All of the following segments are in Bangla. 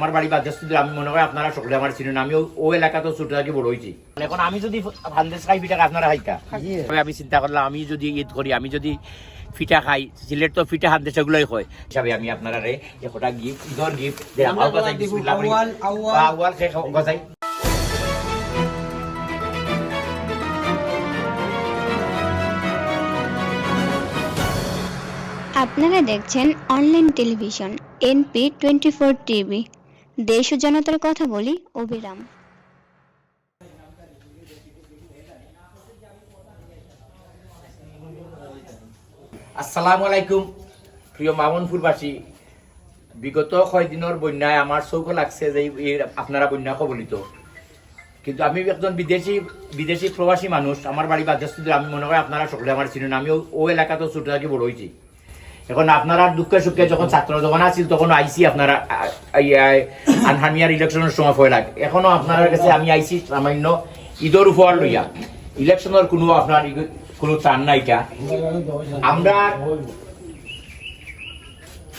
আমার বাড়ি বাদ্যাস্তুদের আমি মনে করি আপনারা সকলে আমার চিনেন আমি ও- এলাকাতেও ছোট থেকে বড় হয়েছি। এখন আমি যদি হান্দেশ খাই পিঠা আপনারা খাইতা আমি চিন্তা করলাম আমি যদি ঈদ করি আমি যদি ফিটা খাই সিলেট তো ফিটা হান্দেশ এগুলোই হয়। হিসাবে আমি আপনারা রে একটা গিফট ঈদর গিফট যে আমার গজাই বিসমিল্লাহ করি। আউয়াল, আউয়াল। আউয়াল গজাই। আপনারা দেখছেন online television NP twenty four TV. দেশ ও জনতার কথা বলি, অবিরাম। আসসালামু আলাইকুম, প্রিয় মামনপুরবাসী। বিগত কয়দিনের বন্যায় আমার চৌক লাগছে যে আপনারা বন্যা কবলিত। কিন্তু আমি একজন বিদেশি বিদেশি প্রবাসী মানুষ, আমার বাড়ি বাদ্যাস্তুদের আমি মনে করি আপনারা সকলে আমার চিনেন আমি ও এলাকাতেও ছোট থেকে বড় হয়েছি। এখন আপনারা দুঃখে সুখে যখন ছাত্র যখন আছিল তখন আইসি আপনারা আনহামিয়ার ইলেকশনের সময় ভয় লাগে। এখনও আপনার কাছে আমি আইসি সামান্য ঈদর উপহার লইয়া। ইলেকশনের কোনো আপনার কোনো টান নাইকা আমরা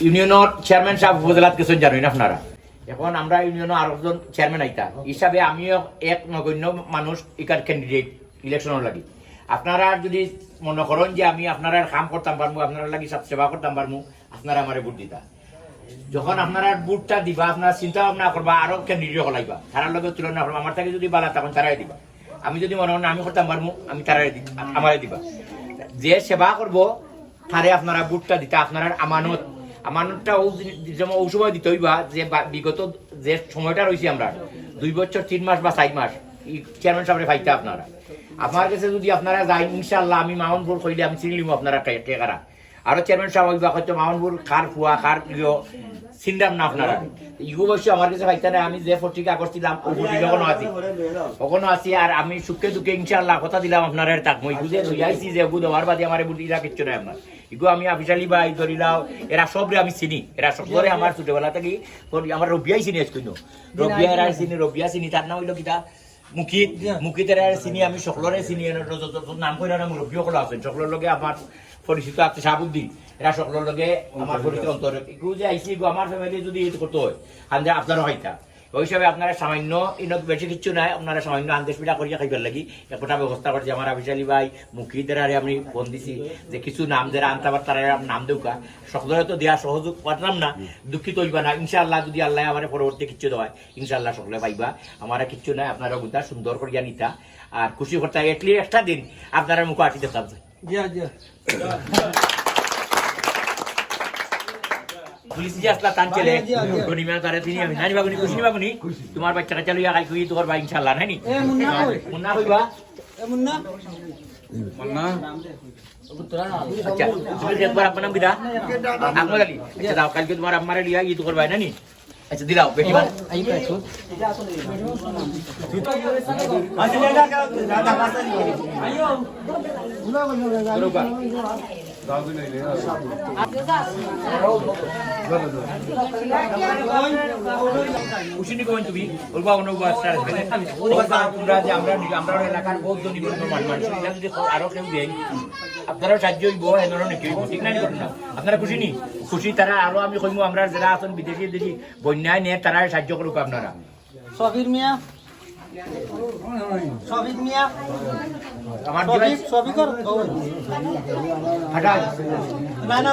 ইউনিয়নের চেয়ারম্যান সাহেব উপজেলাত কিছু জানেন আপনারা? এখন আমরা ইউনিয়নের আরও একজন চেয়ারম্যান আইতা। হিসাবে আমিও এক নগণ্য মানুষ ইকার ক্যান্ডিডেট ইলেকশনের লাগি। আপনারা যদি মনে করেন যে আমি আপনারা কাম করতাম পারব আপনারা লাগি সব সেবা করতাম পারব আপনারা আমারে ভোট দিতা। যখন আপনারা বুটটা দিবা, আপনারা চিন্তা ভাবনা করবা, আরও ক্যান্ডিডেট হলাইবা। তারার লগে তুলনা করবা, আমার থেকে যদি বালা, তখন তারাই দিবা। আমি যদি মনে হয় না আমি করতাম পারব আমি তারাই আমারে দিবা। যে সেবা করব, তারে আপনারা বুটটা দিতা, আপনারা আমানত। আমানতটা যেমন সময় দিতে হইবা, যে বিগত যে সময়টা রয়েছে আমরা, দুই বছর, তিন মাস বা চার মাস চেয়ারম্যান সাহেবের ফাইতে আপনারা। আমার কাছে যদি আপনারা যাই ইনশাল্লাহ আমি মামনপুর কইলে আমি চিনি লিম আপনারা কে- টেকারা আরও চেয়ারম্যান সাহেব হইবা হয়তো মামনপুর কার ফুয়া কার ইয়ো চিন্তাম না আপনারা। ইগো বসে আমার কাছে পাইতে না আমি যে পত্রিকা করছিলাম ও পত্রিকা কোনো আছি। ওখানে আছি আর আমি সুখে দুঃখে ইনশাল্লাহ কথা দিলাম আপনার তাক। মই বুঝে বুঝাইছি যে বুধ আমার বাদে আমার বুদ্ধিরা কিচ্ছু নাই আপনার ইগো আমি অফিসালি বা এই ধরিলাও এরা সবরে আমি চিনি। এরা সকলে আমার ছোটবেলা থেকে আমার রবিয়াই চিনি আজকে রবিয়া এরা চিনি রবিয়া চিনি তার নাম হইল কিতা? মুখিত মুখিত এরা চিনি আমি সকলরে চিনি নাম কইরা না মুরব্বী সকল আছে। সকলের লগে আমার পরিচিত আছে সাবুদ্দিন এরা সকলের লগে আমার পরিচিত অন্তর যে আইসি আমার ফ্যামিলি যদি করতে হয় হান্দে আপনারও হইতা ওই হিসাবে আপনারা সামান্য ইনক বেশি কিছু নাই, আপনারা সামান্য আন্দেশ পিঠা করিয়া খাইবার লাগি। একটা ব্যবস্থা করছি আমার আবিশালী ভাই মুখিদের আরে আমি ফোন দিছি যে কিছু নাম যারা আনতাবার তারা নাম দেউকা, সকলের তো দেওয়া সহযোগ পারলাম না, দুঃখিত হইবা না। ইনশাআল্লাহ যদি আল্লাহ আমার পরবর্তী কিচ্ছু দেওয়া ইনশাআল্লাহ সকলে পাইবা। আমার কিচ্ছু নাই, আপনারা গুতা সুন্দর করিয়া নিতা। আর খুশি করতে এটলি একটা দিন আপনারা মুখ আটি দেখতাম জিয়া জিয়া পুলিশ যে আসলা চলে। জি, জি, জি। গনিমা তারে তিনি আমি নানি বাগুনি খুশি বাগুনি। তোমার বাচ্চা কাচ্চা লইয়া খাই খুই তোমার ভাই ইনশাআল্লাহ নানি এ মুন্না কই এ মুন্না। আচ্ছা তুমি একবার আপনার নাম কিটা আহমদ আলী আচ্ছা দাও কালকে তোমার আম্মারে লিয়া ঈদ করবাই নানি আচ্ছা দিলাও বেটি মান যদি সাহায্য আপনারা খুশি নি? খুশি, তারা আরও আমি কইমু, আমরা যারা আছেন বিদেশি বিদেশি বন্যায় নিয়ে তারা সাহায্য করুক আপনারা। মিয়া সবির মিয়া আমার সবির দিবাই সবিকর হাটা। না না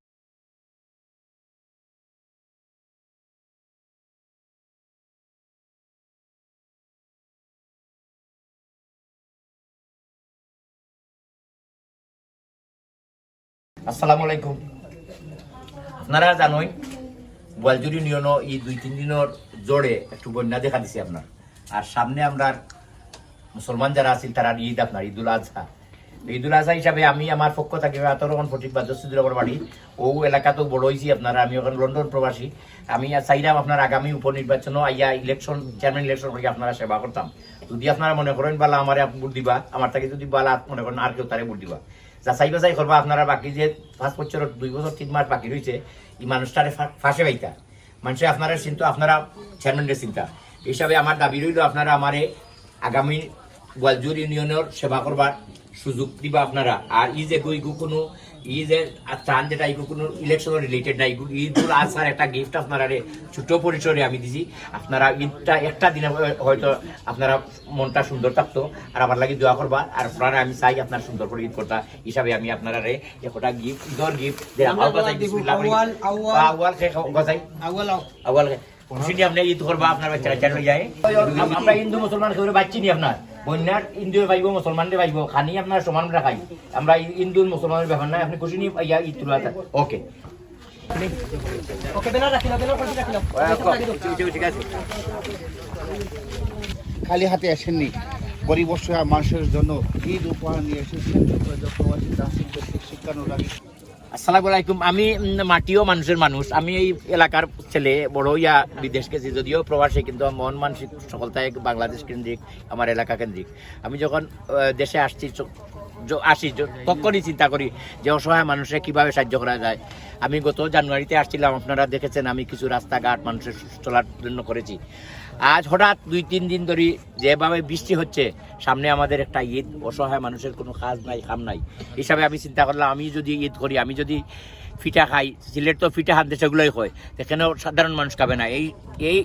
আসসালামু আলাইকুম। আপনারা জানোই গোয়ালজুরি নিয়ন এই দুই, তিন দিনের জোরে একটু বন্যা দেখা দিছে আপনার। আর সামনে আমরা মুসলমান যারা আছেন, তারা ঈদ আপনার, ঈদুল আজহা। ঈদুল আজহা হিসাবে আমি আমার পক্ষ থেকে তখন ফটিক বাদ্যসুদ্র বাড়ি, ও এলাকা তো বড় হয়েছি আপনারা, আমি ওখানে লন্ডন প্রবাসী। আমি চাইলাম আপনার আগামী উপনির্বাচনও আইয়া ইলেকশন, চেয়ারম্যান ইলেকশন করি আপনারা সেবা করতাম। যদি আপনারা মনে করেন, বালা আমার ভোট দিবা, আমার থেকে যদি বালা মনে করেন, আর কেউ তারে ভোট দিবা। যাচাই বাছাই করবা আপনারা বাকি যে পাঁচ বছর, দুই বছর, তিন মাস বাকি রয়েছে, এই মানুষটারে ফাঁসে পাইতা মানুষে আপনারা চিন্তা আপনারা চেয়ারম্যানের চিন্তা। হিসাবে আমার দাবি রইল, আপনারা আমারে আগামী গোয়ালজুর ইউনিয়নের সেবা করবার সুযোগ দিবা আপনারা। আর ই যে গই কোনো ই যে ত্রাণ যেটা ইগু কোনো ইলেকশন রিলেটেড না ইগু ঈদুল আসার একটা গিফট আপনারা রে ছোট পরিসরে আমি দিছি। আপনারা ঈদটা একটা দিনে হয়তো আপনারা মনটা সুন্দর থাকতো আর আমার লাগি দোয়া করবা। আর আপনারা আমি চাই আপনার সুন্দর করে ঈদ করতা। হিসাবে আমি আপনারা রে একটা গিফট ঈদর গিফট যে আমার বাসাই বিসমিল্লাহ করি। আউয়াল, আউয়াল। আউয়াল খে বাসাই আউয়াল আও। আউয়াল খে খুশি নি আপনি ঈদ করবা আপনার বাচ্চা কাচ্চা যায়। আমরা হিন্দু মুসলমান কেউ বাচ্চি নি আপনার। বন্যার হিন্দু পাইব মুসলমানরে পাইব খানি আপনার সমান রাখাই আমরা হিন্দু মুসলমানের ব্যাপার নাই আপনি খুশি নি ইয়া ঈদ তুলা ওকে খালি হাতে আসেননি গরিব মানুষের জন্য ঈদ উপহার নিয়ে এসেছেন প্রবাসী তাহসিলদের শিক্ষানো লাগে আসসালামু আলাইকুম। আমি মাটিও মানুষের মানুষ। আমি এই এলাকার ছেলে, বড় ইয়া, বিদেশ গেছি যদিও প্রবাসী, কিন্তু মন মানসিক সকলতায় বাংলাদেশ কেন্দ্রিক, আমার এলাকা কেন্দ্রিক। আমি যখন দেশে আসছি আসি তখনই চিন্তা করি যে অসহায় মানুষের কীভাবে সাহায্য করা যায়। আমি গত জানুয়ারিতে আসছিলাম, আপনারা দেখেছেন, আমি কিছু রাস্তাঘাট মানুষের চলার জন্য করেছি। আজ হঠাৎ দুই, তিন দিন ধরে যেভাবে বৃষ্টি হচ্ছে, সামনে আমাদের একটা ঈদ, অসহায় মানুষের কোনো কাজ নাই, কাম নাই। হিসাবে আমি চিন্তা করলাম, আমি যদি ঈদ করি, আমি যদি ফিটা খাই, সিলেট তো ফিটা হাতে সেগুলোই হয় এখানেও সাধারণ মানুষ খাবে না? এই এই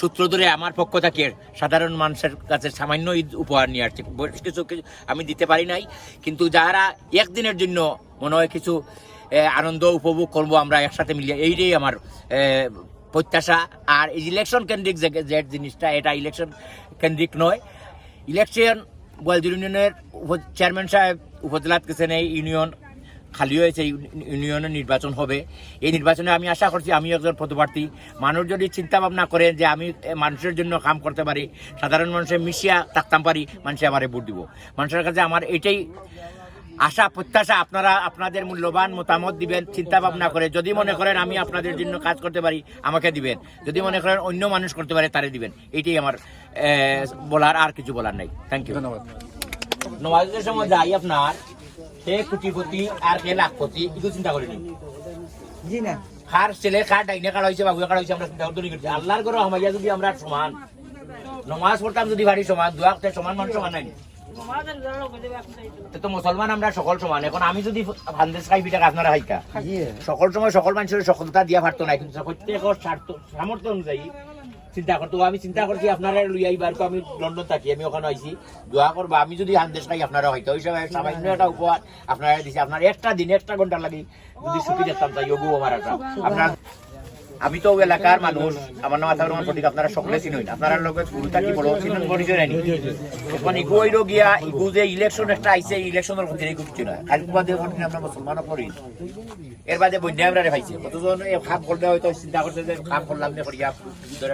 সূত্র ধরে আমার পক্ষ থেকে সাধারণ মানুষের কাছে সামান্য ঈদ উপহার নিয়ে আসছি। কিছু কিছু আমি দিতে পারি নাই, কিন্তু যারা একদিনের জন্য মনে হয় কিছু আনন্দ উপভোগ করব আমরা একসাথে মিলিয়ে, এইটাই আমার প্রত্যাশা আর ইলেকশন কেন্দ্রিক যে যে জিনিসটা, এটা ইলেকশন কেন্দ্রিক নয়। ইলেকশন গোয়ালদির ইউনিয়নের চেয়ারম্যান সাহেব উপজেলাত গেছেন, এই ইউনিয়ন খালি হয়েছে ইউ- ইউনিয়নের নির্বাচন হবে। এই নির্বাচনে আমি আশা করছি আমি একজন পদপ্রার্থী। মানুষ যদি চিন্তা ভাবনা করেন যে আমি মানুষের জন্য কাম করতে পারি, সাধারণ মানুষের মিশিয়া থাকতাম পারি, মানুষে আমারে ভোট দিব। মানুষের কাছে আমার এটাই আশা প্রত্যাশা আপনারা আপনাদের মূল্যবান মতামত দিবেন চিন্তা ভাবনা করে। যদি মনে করেন আমি আপনাদের জন্য কাজ করতে পারি আমাকে দিবেন। যদি মনে করেন অন্য মানুষ করতে পারে তারে দিবেন। এটাই আমার বলার আর কিছু বলার নাই। থ্যাংক ইউ ধন্যবাদ। নওয়াজের সময় যাই আপনার সে কোটিপতি আর কে লাখপতি এগুলো চিন্তা করিনি জি না। কার ছেলে কার ডাইনে কার হয়েছে বাবুয়ে কার হয়েছে আমরা চিন্তা করতে আল্লাহর ঘরে হমাইয়া যদি আমরা সমান নমাজ পড়তাম যদি বাড়ি সমান দোয়া সমান মানুষ সমান নাই। তো তো মুসলমান আমরা সকল সমান। এখন আমি যদি খাই পিঠা আপনারা খাইকা সকল সময় সকল মানুষের সকলতা দিয়া পারতো না কিন্তু প্রত্যেকের স্বার্থ সামর্থ্য অনুযায়ী চিন্তা করতো। আমি চিন্তা করছি আপনারা লইয়া এইবার তো আমি লন্ডন থাকি আমি ওখানে আইছি। দোয়া করব আমি যদি হান্দেশ খাই আপনারা হয়তো। ওই সময় সামান্য একটা উপহার আপনারা দিছি। আপনার একটা দিন একটা ঘণ্টা লাগি যদি সুখী দেখতাম তাই ওগু আমার একটা আপনার আমি তো এলাকার মানুষ, আমার নাম আসার রহমান সঠিক, আপনারা সকলে চিনুন আপনারা থাকি বড় নেই। এখন ইগু গিয়া, ইগু যে ইলেকশন আইছে ইলেকশনের কিছু না কোনদিন আমরা মুসলমান করি এর বাদে বন্যা আমরা পাইছে কতজন এই হয়তো চিন্তা করছে যে খাপ করলাম না করিয়া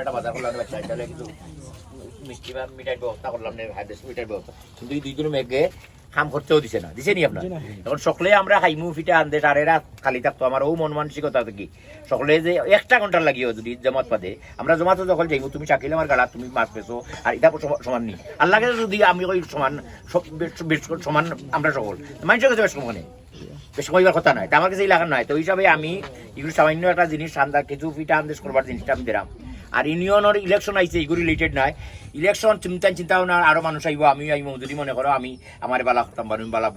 একটা বাজার করলাম তাহলে কিছু মিষ্টি বা মিঠাইয়ের ব্যবস্থা করলাম না হাইড্রেস মিঠাইয়ের ব্যবস্থা কিন্তু দুই দিন মেঘে কাম করতেও দিছে না দিছে নি আপনার? এখন সকলে আমরা খাইমু ফিটা আনতে আর এরা খালি থাকতো। আমার ও মন মানসিকতা কি সকলে যে একটা ঘণ্টার লাগিও যদি জমাত পাতে আমরা জমাতে যখন তুমি চাকিলে আমার গালা তুমি মাছ পেছো আর এটা সমান নি। আল্লাহকে যদি আমি ওই সমান সমান আমরা সকল। মানুষের কাছে বেশ বেশ কইবার কথা নয় আমার কাছে এই নয় তো হিসাবে আমি এগুলো সামান্য একটা জিনিস ঠান্ডা কিছু ফিটা আন্দেশ করবার জিনিসটা আমি দিলাম। আর ইউনিয়নের ইলেকশন আইছে এগুলো রিলেটেড নাই। ইলেকশন চিন্তা চিন্তা ভাবনা আরও মানুষ আইব আমি আইব যদি মনে করো আমি আমার বালা করতাম বা আমি বালা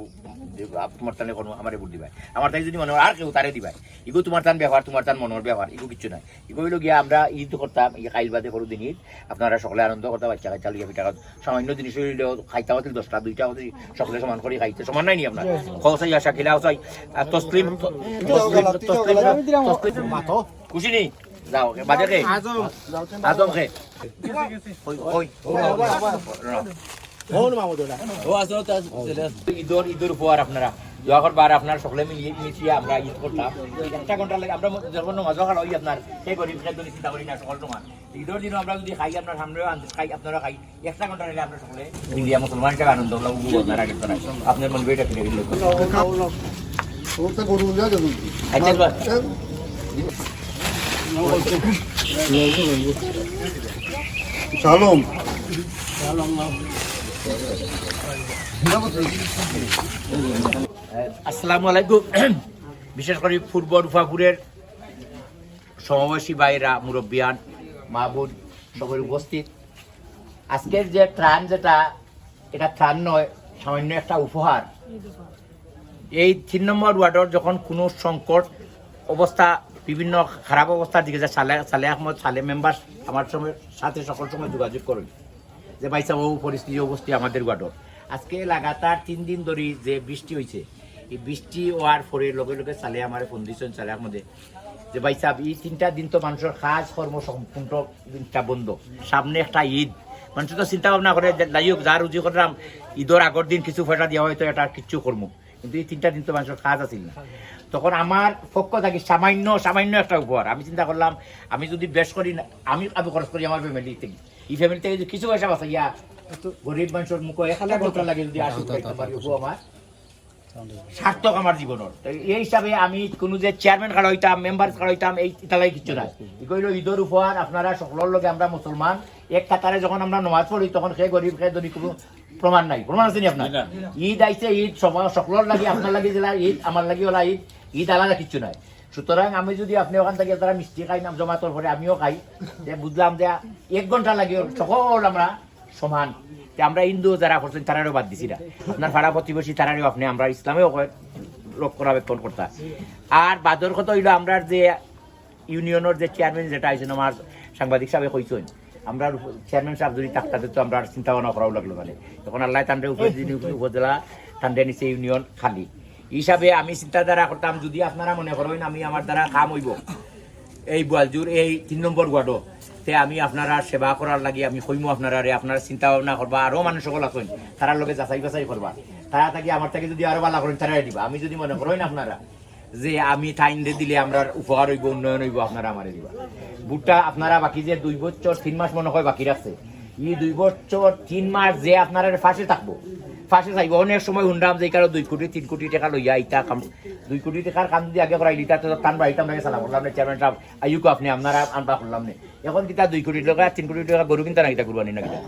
তোমার টানে কোনো আমার ভোট দিবাই। আমার তাই যদি মনে হয় আর কেউ তারে দিবাই। ইগো তোমার টান ব্যবহার তোমার টান মনের ব্যবহার ইগো কিছু নাই। ইগো হইল গিয়া আমরা ঈদ করতাম এই খাইল বাদে করো দিন ঈদ। আপনারা সকলে আনন্দ করতে বাচ্চা কাচ্চা লিয়া পিঠা সামান্য জিনিস হইলেও খাইতে হতে দশটা দুইটা হতে সকলে সমান করে খাইতে। সমান নাই নি আপনার? খসাই আসা খিলা হসাই তসলিম তসলিম তসলিম খুশি নি? যাও বাজে কে আজম ওই ওই উপহার আপনারা দোয়া করবার আপনার সকলে মিলিয়ে মিশিয়ে আমরা ঈদ করতাম একটা ঘণ্টা লাগে আমরা যখন মজা খাওয়া ওই আপনার সেই গরিব খাদ্য চিন্তা করি না সকল সময় ঈদর দিনও আমরা যদি খাই আপনার সামনেও খাই আপনারা খাই একটা ঘণ্টা নিলে আমরা সকলে ইন্ডিয়া মুসলমান হিসাবে আনন্দ হলাম আপনারা আপনার মন বেটা ফিরে গেল আচ্ছা সালম। আসসালামু আলাইকুম। বিশেষ করে পূর্ব রুফাপুরের সমবয়সী ভাইরা, মুরব্বিয়ান মা বোন সবাই উপস্থিত। আজকের যে ত্রাণ যেটা, এটা ত্রাণ নয়, সামান্য একটা উপহার। এই তিন নম্বর ওয়ার্ডর যখন কোনো সংকট, অবস্থা বিভিন্ন খারাপ অবস্থার দিকে যায়। সালে সালে আহমদ, সালে মেম্বার, আমার সময় সাথে সকল সময় যোগাযোগ করেন। যে ভাই সাহেব, ও পরিস্থিতি অবস্থি আমাদের ওয়ার্ডর আজকে লাগাতার তিন দিন ধরে যে বৃষ্টি হয়েছে, এই বৃষ্টি হওয়ার পরে লগে লগে সালে আমার দিয়েছেন সালে আহমদে। যে ভাই সাহেব, এই তিনটা দিন তো মানুষের কাজ, কর্ম সম্পূর্ণ বন্ধ। সামনে একটা ঈদ। মানুষ তো চিন্তা ভাবনা করে যে, যাই হোক, যা রুজি করলাম, ঈদের আগের দিন কিছু ফেটা দেওয়া হয়তো এটা কিচ্ছু করব। কিন্তু এই তিনটা দিন তো মানুষের কাজ আছিল না। তখন আমার পক্ষ থাকি সামান্য সামান্য একটা উপহার। আমি চিন্তা করলাম আমি যদি বেশ করি না আমি আমি খরচ করি আমার ফ্যামিলি থেকে। এই ফ্যামিলি থেকে যদি কিছু পয়সা বাঁচাইয়া গরিব মানুষের মুখে এক হাজার বছর লাগে যদি উপহার আমার। সার্থক আমার জীবনের। এই হিসাবে আমি কোনো যে চেয়ারম্যান কাড়া হইতাম মেম্বার কাড়া হইতাম এই ইতালাই কিছু নাই। ই কইল ঈদের উপহার আপনারা সকলের লগে আমরা মুসলমান। এক কাতারে যখন আমরা নমাজ পড়ি তখন সে গরিব সে ধনী কোনো প্রমাণ নাই। প্রমাণ আছে নি আপনার? ঈদ আইছে ঈদ সকলের লাগি আপনার লাগি জেলা ঈদ আমার লাগি ওলা ঈদ ঈদ আলাদা কিছু নাই। সুতরাং আমি যদি আপনি ওখান থেকে তারা মিষ্টি খাই নাম জমাতর পরে আমিও খাই যে বুঝলাম যে এক ঘণ্টা লাগে সকল আমরা সমান। যে আমরা হিন্দু যারা করছেন তারারও বাদ দিছি না। আপনার ভাড়া প্রতিবেশী তারারও আপনি আমরা ইসলামেও রক্ষণাবেক্ষণ করতা। আর বাদর কথা হইল আমরা যে ইউনিয়নের যে চেয়ারম্যান যেটা আইছেন আমার সাংবাদিক সাহেব কইছেন আমরা চেয়ারম্যান সাহেব যদি থাকতে তো আমরা আর চিন্তা ভাবনা করাও লাগল মানে। তখন আল্লাহ তান্ডে উপজেলা তান্ডে নিচে ইউনিয়ন খালি। হিসাবে আমি চিন্তাধারা করতাম যদি আপনারা মনে করেন আমি আমার দ্বারা কাম হইব। এই গোয়ালজুর এই তিন নম্বর ওয়ার্ডও। তে আমি আপনারা সেবা করার লাগি আমি কইমু আপনারা আপনারা চিন্তা ভাবনা করবা আরও মানুষ সকল আছেন তারার লগে যাচাই বাছাই করবা। তারা থাকি আমার থেকে যদি আরও ভালো করেন তারা দিবা। আমি যদি মনে করেন আপনারা যে আমি টাইম দিলে আমরা উপকার হইব উন্নয়ন হইব আপনারা আমারে দিবা। বুটটা আপনারা বাকি যে দুই বছর, তিন মাস মনে হয় বাকি রাখছে। ই দুই বছর, তিন মাস যে আপনারা ফাঁসে থাকব। ফাঁসে চাইব অনেক সময় শুনলাম যে কারও দুই কোটি, তিন কোটি টাকা লইয়া ইটা কাম দুই কোটি টাকার কাম যদি আগে করাইলি, তাতে তো টান বাড়িতাম নাকি চালা করলাম না চেয়ারম্যান সাহেব আইউকো আপনি, আপনারা আনবা করলাম না। এখন কিতা দুই কোটি টাকা, তিন কোটি টাকা গরু কিনতে না কিতা কুরবানি না কিতা?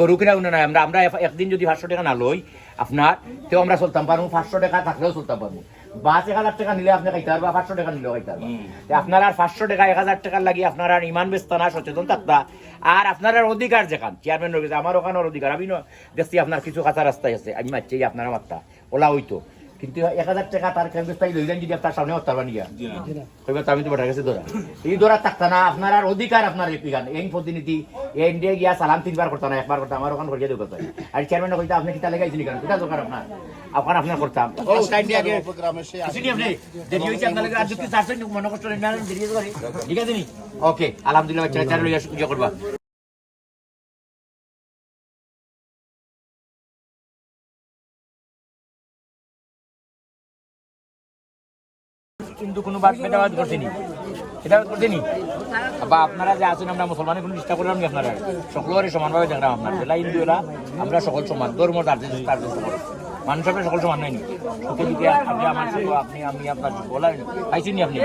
গরু কিনা উনি না আমরা আমরা একদিন যদি পাঁচশো টাকা না লই, আপনার, তেও আমরা চলতাম পারব, পাঁচশো টাকা থাকলেও চলতাম পারব। পাঁচ এক হাজার টাকা নিলে আপনি খাইতে পারবা পাঁচশো টাকা নিলেও খাইতে পারবা আপনার আর পাঁচশো টাকা এক হাজার টাকার লাগি আপনার আর ইমান ব্যস্ত না সচেতন থাকতা আর আপনার আর অধিকার যেখান চেয়ারম্যান রয়েছে আমার ওখানের অধিকার। আমি দেখছি আপনার কিছু কাঁচা রাস্তায় আছে আমি মারছি আপনারা মাত্রা ওলা হইতো। কিন্তু এক হাজার টাকা তার কেন্দ্রস্থায়ী লইলেন যদি আপনার সামনে হতে পারবেন গিয়া কইবা তো আমি তো বেটার কাছে ধরা এই ধরা থাকতা না আপনার আর অধিকার আপনার এখান এই প্রতিনিধি এই ইন্ডিয়া গিয়া সালাম তিনবার করতাম না একবার করতাম আমার ওখান করিয়া দেবো আর চেয়ারম্যান কইতা আপনি কিতা লেগাইছেন কেন কিতা দরকার আপনার। আপনার আপনার করতাম। ও টাইম দিয়ে আগে গ্রামে সে কিন্তু কোনো বাদ মেটাবাদ করছেনি এটা করছেনি বা আপনারা যে আছেন, আমরা মুসলমানের কোনো চেষ্টা করলাম না আপনারা। সকলেরই সমানভাবে দেখলাম আপনার জেলা হিন্দু এলা আমরা সকল সমান। ধর্ম তার যে তার যে সকল। সমান নয়নি সুখে দুঃখে আপনি আমার আপনি আমি আপনার সুখ বলা পাইছেনি আপনি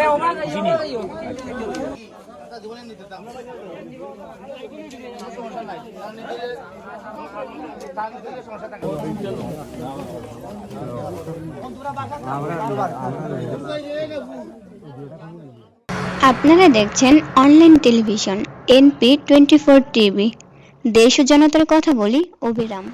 আপনারা দেখছেন online television NP twenty four TV. দেশ ও জনতার কথা বলি অবিরাম